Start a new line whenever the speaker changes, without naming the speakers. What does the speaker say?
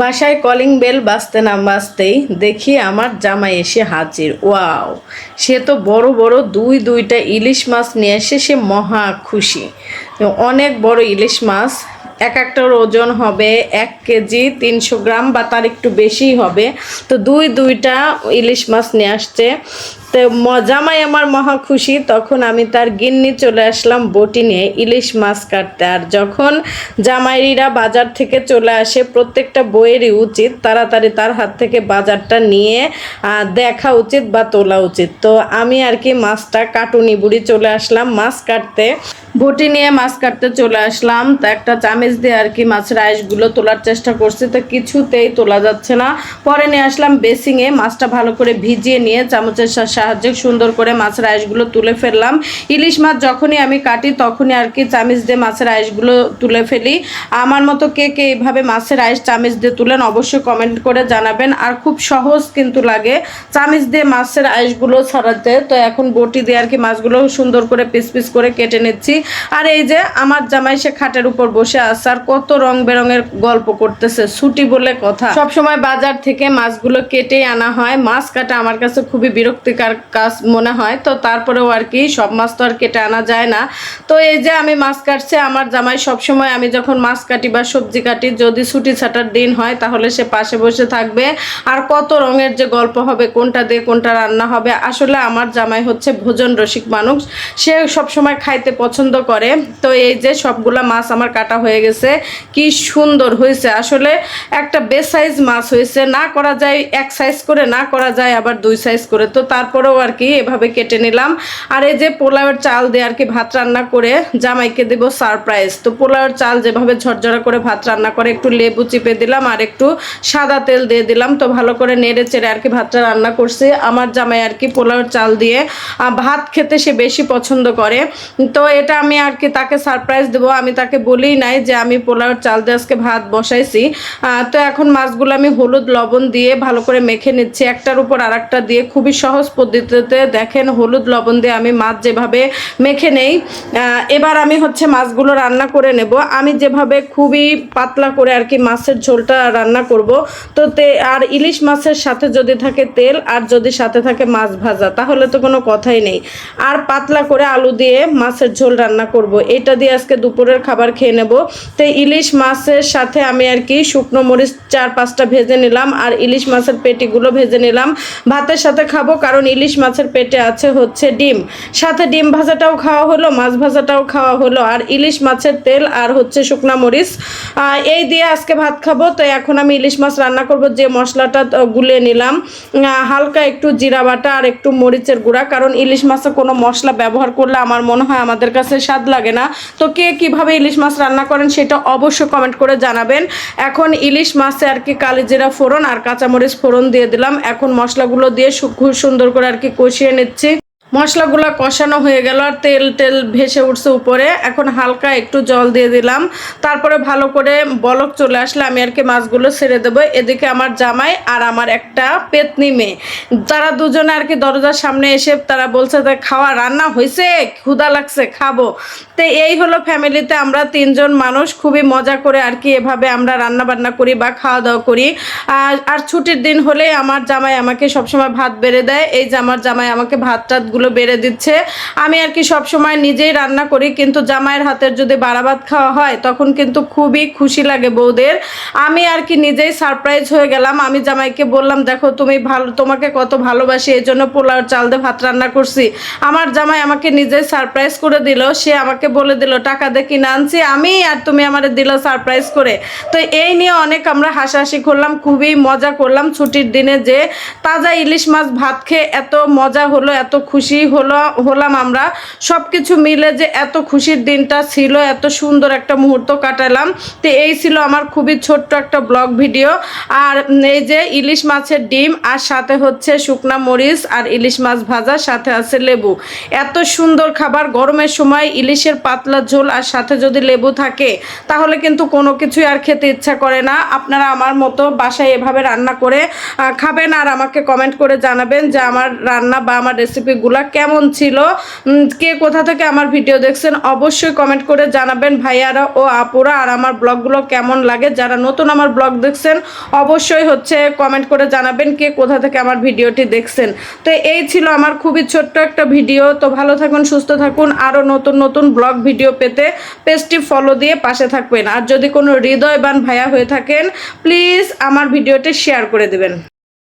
বাসায় calling bell বাজতে না বাজতেই দেখি আমার জামাই এসে হাজির। ওয়াও, সে তো বড় বড় দুই দুইটা ইলিশ মাছ নিয়ে এসে সে মহা খুশি। অনেক বড় ইলিশ মাছ, এক একটার ওজন হবে এক কেজি, তিনশো গ্রাম বা তার একটু বেশিই হবে। তো দুই দুইটা ইলিশ মাছ নিয়ে আসছে। তো জামাই আমার মহা খুশি। তখন আমি তার গিন্নি চলে আসলাম বটি নিয়ে ইলিশ মাছ কাটতে। আর যখন জামাইরা বাজার থেকে চলে আসে, প্রত্যেকটা বইয়েরই উচিত তাড়াতাড়ি তার হাত থেকে বাজারটা নিয়ে দেখা উচিত বা তোলা উচিত। তো আমি আর কি মাছটা কাটুনি বুড়ি চলে আসলাম মাছ কাটতে। বটি নিয়ে মাছ কাটতে চলে আসলাম। তা একটা চামিচ দিয়ে আর কি মাছের আইসগুলো তোলার চেষ্টা করছি। তো কিছুতেই তোলা যাচ্ছে না। পরে নিয়ে আসলাম বেসিংয়ে মাছটা ভালো করে ভিজিয়ে নিয়ে চামচের সা- সাহায্যে সুন্দর করে মাছের আইসগুলো তুলে ফেললাম। ইলিশ মাছ যখনই আমি কাটি তখনই আর কি চামিচ দিয়ে মাছের আইসগুলো তুলে ফেলি। আমার মতো কে কে এইভাবে মাছের আইস চামিচ দিয়ে তুলেন অবশ্যই কমেন্ট করে জানাবেন। আর খুব সহজ কিন্তু লাগে চামিচ দিয়ে মাছের আইসগুলো ছড়াতে। তো এখন বটি দিয়ে আর কি মাছগুলো সুন্দর করে পিস পিস করে কেটে নিচ্ছি। আর এই যে আমার জামাই সে খাটের উপর বসে আছে আর কত রং বেরঙের গল্প করতেছে, ছুটি বলে কথা। সব সময় বাজার থেকে মাছগুলো কেটে আনা হয়। মাছ কাটা আমার কাছে খুবই বিরক্তিকর কাজ মনে হয়, তো তারপরেও আর কি সব মাছ তো আর কেটে আনা যায় না। তো এই যে আমি মাছ কাটছে, আমার জামাই সব সময় আমি যখন মাছ কাটি বা সবজি কাটি, যদি ছুটি ছাটার দিন হয়, তাহলে সে পাশে বসে থাকবে। আর কত রঙের যে গল্প হবে, কোনটা দিয়ে কোনটা রান্না হবে, আসলে আমার জামাই হচ্ছে ভোজন রসিক মানুষ। সে সব সময় খাইতে পছন্দ করে। তো এই যে সবগুলা মাছ আমার কাটা হয়ে গেছে, কি সুন্দর হয়েছে। আসলে একটা বেস সাইজ মাছ হয়েছে, না করা যায় এক সাইজ করে, না করা যায় আবার দুই সাইজ করে। তো তারপরেও আর কি এভাবে কেটে নিলাম। আর এই যে পোলাওয়ের চাল দিয়ে আর কি ভাত রান্না করে জামাইকে দেব সারপ্রাইজ তো পোলাওয়ের চাল যেভাবে ঝরঝরা করে ভাত রান্না করে, একটু লেবু চিপে দিলাম আর একটু সাদা তেল দিয়ে দিলাম। তো ভালো করে নেড়ে চেড়ে আর কি ভাতটা রান্না করছি। আমার জামাই আর কি পোলাওয়ের চাল দিয়ে ভাত খেতে সে বেশি পছন্দ করে। তো এটা আমি আর কি তাকে সারপ্রাইজ দেবো। আমি তাকে বলি নাই যে আমি পোলাওয়ের চাল দিয়ে আজকে ভাত বসাইছি। তো এখন মাছগুলো আমি হলুদ লবণ দিয়ে ভালো করে মেখে নিচ্ছি। একটার উপর আর দিয়ে খুবই সহজ পদ্ধতিতে দেখেন হলুদ লবণ দিয়ে আমি মাছ যেভাবে মেখে নেই। এবার আমি হচ্ছে মাছগুলো রান্না করে নেব। আমি যেভাবে খুবই পাতলা করে আর কি মাছের ঝোলটা রান্না করব। তো তে, আর ইলিশ মাছের সাথে যদি থাকে তেল আর যদি সাথে থাকে মাছ ভাজা, তাহলে তো কোনো কথাই নেই। আর পাতলা করে আলু দিয়ে মাছের ঝোল রান্না করব। এটা দিয়ে আজকে দুপুরের খাবার খেয়ে নেব। তো, ইলিশ মাছের সাথে আমি আর কি শুকনো মরিচ চার পাঁচটা ভেজে নিলাম আর ইলিশ মাছের পেটিগুলো ভেজে নিলাম। ভাতের সাথে খাব কারণ ইলিশ মাছের পেটে আছে হচ্ছে ডিম। সাথে ডিম ভাজাটাও খাওয়া হলো, মাছ ভাজাটাও খাওয়া হলো। আর ইলিশ মাছের তেল আর হচ্ছে শুকনা মরিচ। এই দিয়ে আজকে ভাত খাব, তো এখন আমি ইলিশ মাছ রান্না করব, যে মশলাটা তো গুলিয়ে নিলাম। হালকা একটু জিরা বাটা আর একটু মরিচের গুঁড়া, কারণ ইলিশ মাছে কোনো মশলা ব্যবহার করলে আমার মনে হয় আমাদের কাছে স্বাদ লাগে না। তো কে কীভাবে ইলিশ মাছ রান্না করেন সেটা অবশ্যই কমেন্ট করে জানাবেন। এখন ইলিশ মাছে আর কি কালি জিরা ফোড়ন আর কাঁচামরিচ ফোড়ন দিয়ে দিলাম। এখন মশলাগুলো দিয়ে খুব সুন্দর করে আর কি কষিয়ে নিচ্ছি মশলাগুলো কষানো হয়ে গেল আর তেল তেল ভেসে উঠছে উপরে। এখন হালকা একটু জল দিয়ে দিলাম। তারপরে ভালো করে বলক চলে আসলে আমি আর কি মাছগুলো ছেড়ে দেবো। এদিকে আমার জামাই আর আমার একটা পেতনি মেয়ে। তারা দুজনে আর কি দরজার সামনে এসে তারা বলছে যে, খাওয়া, রান্না হয়েছে ক্ষুধা লাগছে, খাব। তো এই হলো ফ্যামিলিতে আমরা তিনজন মানুষ। খুবই মজা করে আর কি এভাবে আমরা রান্না বান্না করি বা খাওয়া দাওয়া করি। আর আর ছুটির দিন হলে আমার জামাই আমাকে সবসময় ভাত বেড়ে দেয়। এই যে আমার জামাই আমাকে ভাত টাতগুলো বেড়ে দিচ্ছে। আমি আর কি সবসময় নিজেই রান্না করি, কিন্তু জামাইয়ের হাতের যদি বাড়া ভাত খাওয়া হয়, তখন কিন্তু খুবই খুশি লাগে বউদের। আমি আর কি নিজেই সারপ্রাইজ হয়ে গেলাম। আমি জামাইকে বললাম, দেখো, তুমি ভালো, তোমাকে কত ভালোবাসি, এই জন্য পোলাও চাল দিয়ে ভাত রান্না করছি। আমার জামাই আমাকে নিজেই সারপ্রাইজ করে দিল। সে আমাকে বলে দিল, টাকা দিয়ে কিনে আনছি, আমি আর তুমি আমার দিল সারপ্রাইজ করে। তো এই নিয়ে অনেক আমরা হাসাহাসি করলাম, খুবই মজা করলাম ছুটির দিনে যে তাজা ইলিশ মাছ ভাত খেয়ে এত মজা হলো, এত খুশি হলো, হলাম আমরা। সব কিছু মিলে যে এত খুশির দিনটা ছিল, এত সুন্দর একটা মুহূর্ত কাটালাম। তো এই ছিল আমার খুবই ছোট্ট একটা ব্লগ ভিডিও। আর এই যে ইলিশ মাছের ডিম, আর সাথে হচ্ছে শুকনা মরিচ আর ইলিশ মাছ ভাজা, সাথে আছে লেবু। এত সুন্দর খাবার, গরমের সময় ইলিশের পাতলা ঝোল আর সাথে যদি লেবু থাকে, তাহলে কিন্তু কোনো কিছুই আর খেতে ইচ্ছা করে না। আপনারা আমার মতো বাসায় এভাবে রান্না করে খাবেন আর আমাকে কমেন্ট করে জানাবেন যে আমার রান্না বা আমার রেসিপিগুলো ভিডিওগুলো কেমন ছিল? কে কোথা থেকে আমার ভিডিও দেখছেন অবশ্যই কমেন্ট করে জানাবেন ভাইয়ারা ও আপুরা। আর আমার ব্লগগুলো কেমন লাগে? যারা নতুন আমার ব্লগ দেখছেন, অবশ্যই হচ্ছে কমেন্ট করে জানাবেন কে কোথা থেকে আমার ভিডিওটি দেখছেন। তো এই ছিল আমার খুবই ছোট্ট একটা ভিডিও। তো ভালো থাকুন, সুস্থ থাকুন। আরও নতুন নতুন ব্লগ ভিডিও পেতে পেজটি ফলো দিয়ে পাশে থাকবেন। আর যদি কোনো হৃদয়বান ভাইয়া হয়ে থাকেন প্লিজ আমার ভিডিওটি শেয়ার করে দেবেন।